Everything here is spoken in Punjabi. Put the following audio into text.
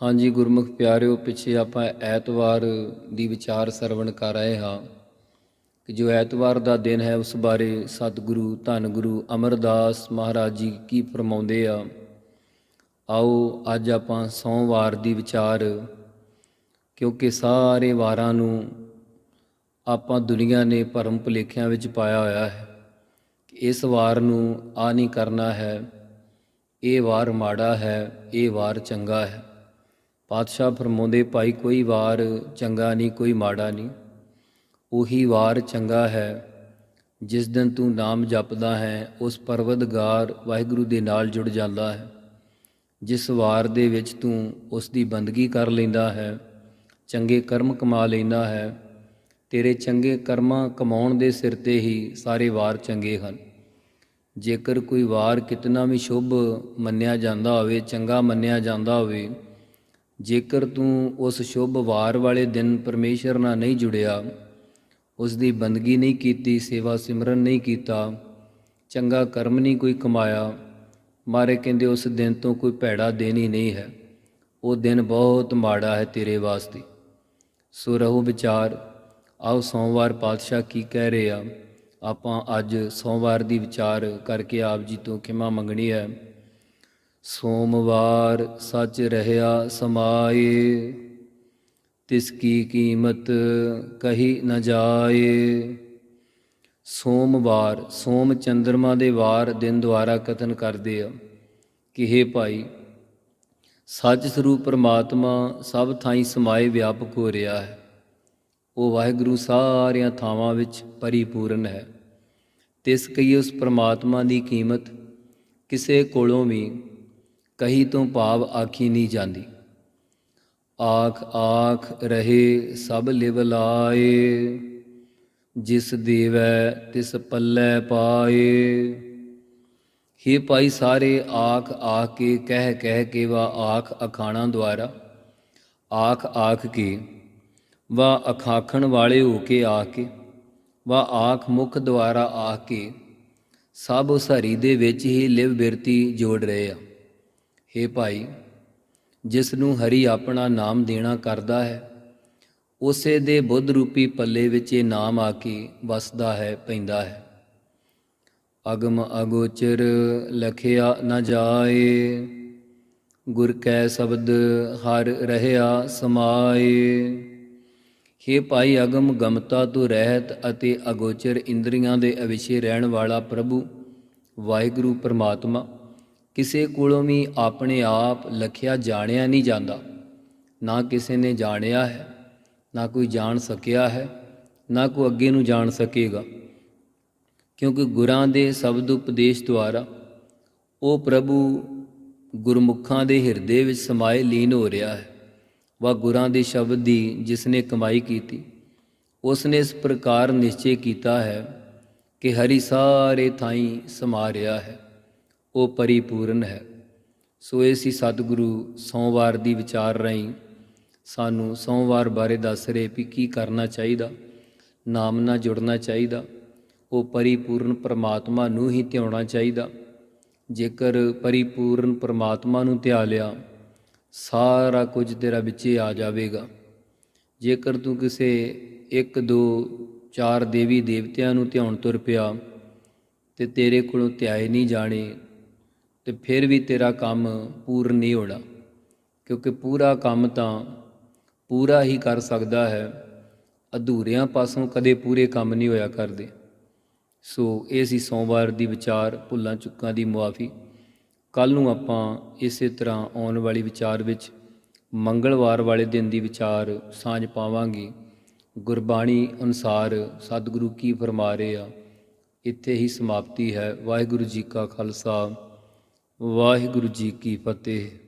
ਹਾਂਜੀ ਗੁਰਮੁਖ ਪਿਆਰਿਓ, ਪਿੱਛੇ ਆਪਾਂ ਐਤਵਾਰ ਦੀ ਵਿਚਾਰ ਸਰਵਣ ਕਰ ਰਹੇ ਹਾਂ ਕਿ ਜੋ ਐਤਵਾਰ ਦਾ ਦਿਨ ਹੈ ਉਸ ਬਾਰੇ ਸਤਿਗੁਰੂ ਧੰਨ ਗੁਰੂ ਅਮਰਦਾਸ ਮਹਾਰਾਜ ਜੀ ਕੀ ਫਰਮਾਉਂਦੇ ਆ। ਆਓ ਅੱਜ ਆਪਾਂ ਸੋਮਵਾਰ ਦੀ ਵਿਚਾਰ, ਕਿਉਂਕਿ ਸਾਰੇ ਵਾਰਾਂ ਨੂੰ ਆਪਾਂ ਦੁਨੀਆ ਨੇ ਭਰਮ ਭੁਲੇਖਿਆਂ ਵਿੱਚ ਪਾਇਆ ਹੋਇਆ ਹੈ ਕਿ ਇਸ ਵਾਰ ਨੂੰ ਆ ਨਹੀਂ ਕਰਨਾ ਹੈ, ਇਹ ਵਾਰ ਮਾੜਾ ਹੈ, ਇਹ ਵਾਰ ਚੰਗਾ ਹੈ। ਪਾਤਸ਼ਾਹ ਫਰਮਾਉਂਦੇ, ਭਾਈ, ਕੋਈ ਵਾਰ ਚੰਗਾ ਨਹੀਂ, ਕੋਈ ਮਾੜਾ ਨਹੀਂ। ਉਹੀ ਵਾਰ ਚੰਗਾ ਹੈ, ਜਿਸ ਦਿਨ ਤੂੰ ਨਾਮ ਜਪਦਾ ਹੈ, ਉਸ ਪਰਵਦਗਾਰ ਵਾਹਿਗੁਰੂ ਦੇ ਨਾਲ ਜੁੜ ਜਾਂਦਾ ਹੈ। ਜਿਸ ਵਾਰ ਦੇ ਵਿੱਚ ਤੂੰ ਉਸ ਦੀ ਬੰਦਗੀ ਕਰ ਲੈਂਦਾ ਹੈ, ਚੰਗੇ ਕਰਮ ਕਮਾ ਲੈਂਦਾ ਹੈ, ਤੇਰੇ ਚੰਗੇ ਕਰਮਾਂ ਕਮਾਉਣ ਦੇ ਸਿਰ ਤੇ ਹੀ ਸਾਰੇ ਵਾਰ ਚੰਗੇ ਹਨ। ਜੇਕਰ ਕੋਈ ਵਾਰ ਕਿਤਨਾ ਵੀ ਸ਼ੁਭ ਮੰਨਿਆ ਜਾਂਦਾ ਹੋਵੇ, ਚੰਗਾ ਮੰਨਿਆ ਜਾਂਦਾ ਹੋਵੇ ਜੇਕਰ ਤੂੰ ਉਸ ਸ਼ੁਭ ਵਾਰ ਵਾਲੇ ਦਿਨ ਪਰਮੇਸ਼ਰ ਨਾਲ ਨਹੀਂ ਜੁੜਿਆ ਉਸ ਦੀ ਬੰਦਗੀ ਨਹੀਂ ਕੀਤੀ, ਸੇਵਾ ਸਿਮਰਨ ਨਹੀਂ ਕੀਤਾ, ਚੰਗਾ ਕਰਮ ਨਹੀਂ ਕੋਈ ਕਮਾਇਆ, ਮਾਰੇ ਕਹਿੰਦੇ ਉਸ ਦਿਨ ਤੋਂ ਕੋਈ ਭੈੜਾ ਦਿਨ ਹੀ ਨਹੀਂ ਹੈ। ਉਹ ਦਿਨ ਬਹੁਤ ਮਾੜਾ ਹੈ ਤੇਰੇ ਵਾਸਤੇ। ਸੋ ਰਹੋ ਵਿਚਾਰ, ਆਓ ਸੋਮਵਾਰ ਪਾਤਸ਼ਾਹ ਕੀ ਕਹਿ ਰਹੇ ਆ? ਆਪਾਂ ਅੱਜ ਸੋਮਵਾਰ ਦੀ ਵਿਚਾਰ ਕਰਕੇ ਆਪ ਜੀ ਤੋਂ ਖਿਮਾ ਮੰਗਣੀ ਹੈ। ਸੋਮਵਾਰ ਸੱਚ ਰਹਿਆ ਸਮਾਏ, ਤਿਸ ਕੀ ਕੀਮਤ ਕਹੀ ਨ ਜਾਏ। ਸੋਮਵਾਰ, ਸੋਮ ਚੰਦਰਮਾ ਦੇ ਵਾਰ ਦਿਨ ਦੁਆਰਾ ਕਥਨ ਕਰਦੇ ਆ ਕਿ हे ਭਾਈ, ਸੱਚ ਸਰੂਪ ਪਰਮਾਤਮਾ ਸਭ ਥਾਈਂ ਸਮਾਏ ਵਿਆਪਕ ਹੋ ਰਿਹਾ ਹੈ। ਉਹ ਵਾਹਿਗੁਰੂ, ਸਾਰੀਆਂ ਥਾਵਾਂ ਵਿੱਚ ਪਰਿਪੂਰਨ ਹੈ। ਤਿਸ ਕਈ ਉਸ ਪਰਮਾਤਮਾ ਦੀ ਕੀਮਤ, ਕਿਸੇ ਕੋਲੋਂ ਵੀ ਕਹੀ ਤੋਂ ਭਾਵ ਆਖੀ ਨਹੀਂ ਜਾਂਦੀ। ਆਖ ਆਖ ਰਹੇ ਸਭ ਲਿਵ ਲਾਏ, ਜਿਸ ਦੇਵੈ ਤਿਸ ਪੱਲੇ ਪਾਏ। ਹੇ ਭਾਈ ਸਾਰੇ ਆਖ ਆਖ ਕੇ ਕਹਿ ਕਹਿ ਕੇ ਵਾ ਆਖ ਅਖਾਣਾ ਦੁਆਰਾ, ਆਖ ਆਖ ਕੇ ਵਾ ਅਖਾਖਣ ਵਾਲੇ ਹੋ ਕੇ ਆ ਕੇ, ਵਾ ਆਖ ਮੁਖ ਦੁਆਰਾ ਆ ਕੇ ਸਭ ਉਸ ਹਰੀ ਦੇ ਵਿੱਚ ਹੀ ਲਿਵ ਬਿਰਤੀ ਜੋੜ ਰਹੇ ਆ। हे ਭਾਈ, ਜਿਸ ਨੂੰ ਹਰੀ ਆਪਣਾ ਨਾਮ ਦੇਣਾ ਕਰਦਾ ਹੈ, ਉਸੇ ਦੇ ਬੁੱਧ ਰੂਪੀ ਪੱਲੇ ਵਿੱਚ ਇਹ ਨਾਮ ਆ ਕੇ ਵਸਦਾ ਹੈ, ਪੈਂਦਾ ਹੈ। ਅਗਮ ਅਗੋਚਰ ਲਖਿਆ ਨਾ ਜਾਏ, ਗੁਰ ਕੈ ਸ਼ਬਦ ਹਰ ਰਹਿਆ ਸਮਾਏ। हे ਭਾਈ, ਅਗਮ ਗਮਤਾ ਤੋਂ ਰਹਿਤ ਅਤੇ ਅਗੋਚਰ ਇੰਦਰੀਆਂ ਦੇ ਅਵਿਸ਼ੇ ਰਹਿਣ ਵਾਲਾ ਪ੍ਰਭੂ, ਵਾਹਿਗੁਰੂ ਪਰਮਾਤਮਾ ਕਿਸੇ ਕੋਲੋਂ ਵੀ ਆਪਣੇ ਆਪ ਲਖਿਆ ਜਾਣਿਆ ਨਹੀਂ ਜਾਂਦਾ। ਨਾ ਕਿਸੇ ਨੇ ਜਾਣਿਆ ਹੈ, ਨਾ ਕੋਈ ਜਾਣ ਸਕਿਆ ਹੈ, ਨਾ ਕੋਈ ਅੱਗੇ ਨੂੰ ਜਾਣ ਸਕੇਗਾ। ਕਿਉਂਕਿ ਗੁਰਾਂ ਦੇ ਸ਼ਬਦ ਉਪਦੇਸ਼ ਦੁਆਰਾ ਉਹ ਪ੍ਰਭੂ ਗੁਰਮੁਖਾਂ ਦੇ ਹਿਰਦੇ ਵਿੱਚ ਸਮਾਏ ਲੀਨ ਹੋ ਰਿਹਾ ਹੈ। ਵਾ ਗੁਰਾਂ ਦੇ ਸ਼ਬਦ ਦੀ ਜਿਸ ਨੇ ਕਮਾਈ ਕੀਤੀ, ਉਸ ਨੇ ਇਸ ਪ੍ਰਕਾਰ ਨਿਸ਼ਚੈ ਕੀਤਾ ਹੈ ਕਿ ਹਰੀ ਸਾਰੇ ਥਾਈਂ ਸਮਾ ਰਿਹਾ ਹੈ। ਉਹ ਪਰਿਪੂਰਨ ਹੈ। ਸੋ ਇਹ ਸੀ ਸਤਿਗੁਰੂ ਸੋਮਵਾਰ ਦੀ ਵਿਚਾਰ ਰਹੀ ਸਾਨੂੰ ਸੋਮਵਾਰ ਬਾਰੇ ਦੱਸ ਰਹੇ ਵੀ ਕੀ ਕਰਨਾ ਚਾਹੀਦਾ, ਨਾਮ ਨਾਲ ਜੁੜਨਾ ਚਾਹੀਦਾ, ਉਹ ਪਰਿਪੂਰਨ ਪ੍ਰਮਾਤਮਾ ਨੂੰ ਹੀ ਧਿਆਉਣਾ ਚਾਹੀਦਾ। ਜੇਕਰ ਪਰਿਪੂਰਨ ਪ੍ਰਮਾਤਮਾ ਨੂੰ ਧਿਆ ਲਿਆ, ਸਾਰਾ ਕੁਝ ਤੇਰਾ ਵਿੱਚ ਆ ਜਾਵੇਗਾ। ਜੇਕਰ ਤੂੰ ਕਿਸੇ ਇੱਕ, ਦੋ, ਚਾਰ ਦੇਵੀ ਦੇਵਤਿਆਂ ਨੂੰ ਧਿਆਉਣ ਤੁਰ ਪਿਆ ਤੇ ਤੇਰੇ ਕੋਲੋਂ ਧਿਆਏ ਨਹੀਂ ਜਾਣੇ ਤੇ ਫਿਰ ਵੀ ਤੇਰਾ ਕੰਮ ਪੂਰਨ ਨਹੀਂ ਹੋਣਾ। ਕਿਉਂਕਿ ਪੂਰਾ ਕੰਮ ਤਾਂ ਪੂਰਾ ਹੀ ਕਰ ਸਕਦਾ ਹੈ। ਅਧੂਰਿਆਂ ਪਾਸੋਂ ਕਦੇ ਪੂਰੇ ਕੰਮ ਨਹੀਂ ਹੋਇਆ ਕਰਦੇ। ਸੋ ਇਹ ਸੀ ਸੋਮਵਾਰ ਦੀ ਵਿਚਾਰ, ਭੁੱਲਾਂ ਚੁੱਕਾਂ ਦੀ ਮੁਆਫੀ। ਕੱਲ ਨੂੰ ਆਪਾਂ ਇਸੇ ਤਰ੍ਹਾਂ ਆਉਣ ਵਾਲੀ ਵਿਚਾਰ ਵਿੱਚ ਮੰਗਲਵਾਰ ਵਾਲੇ ਦਿਨ ਦੀ ਵਿਚਾਰ ਸਾਂਝ ਪਾਵਾਂਗੇ। ਗੁਰਬਾਣੀ ਅਨੁਸਾਰ ਸਤਿਗੁਰੂ ਕੀ ਫਰਮਾ ਰਹੇ। ਆ ਇੱਥੇ ਹੀ ਸਮਾਪਤੀ ਹੈ। ਵਾਹਿਗੁਰੂ ਜੀ ਕਾ ਖਾਲਸਾ। ਵਾਹਿਗੁਰੂ ਜੀ ਕੀ ਫਤਿਹ।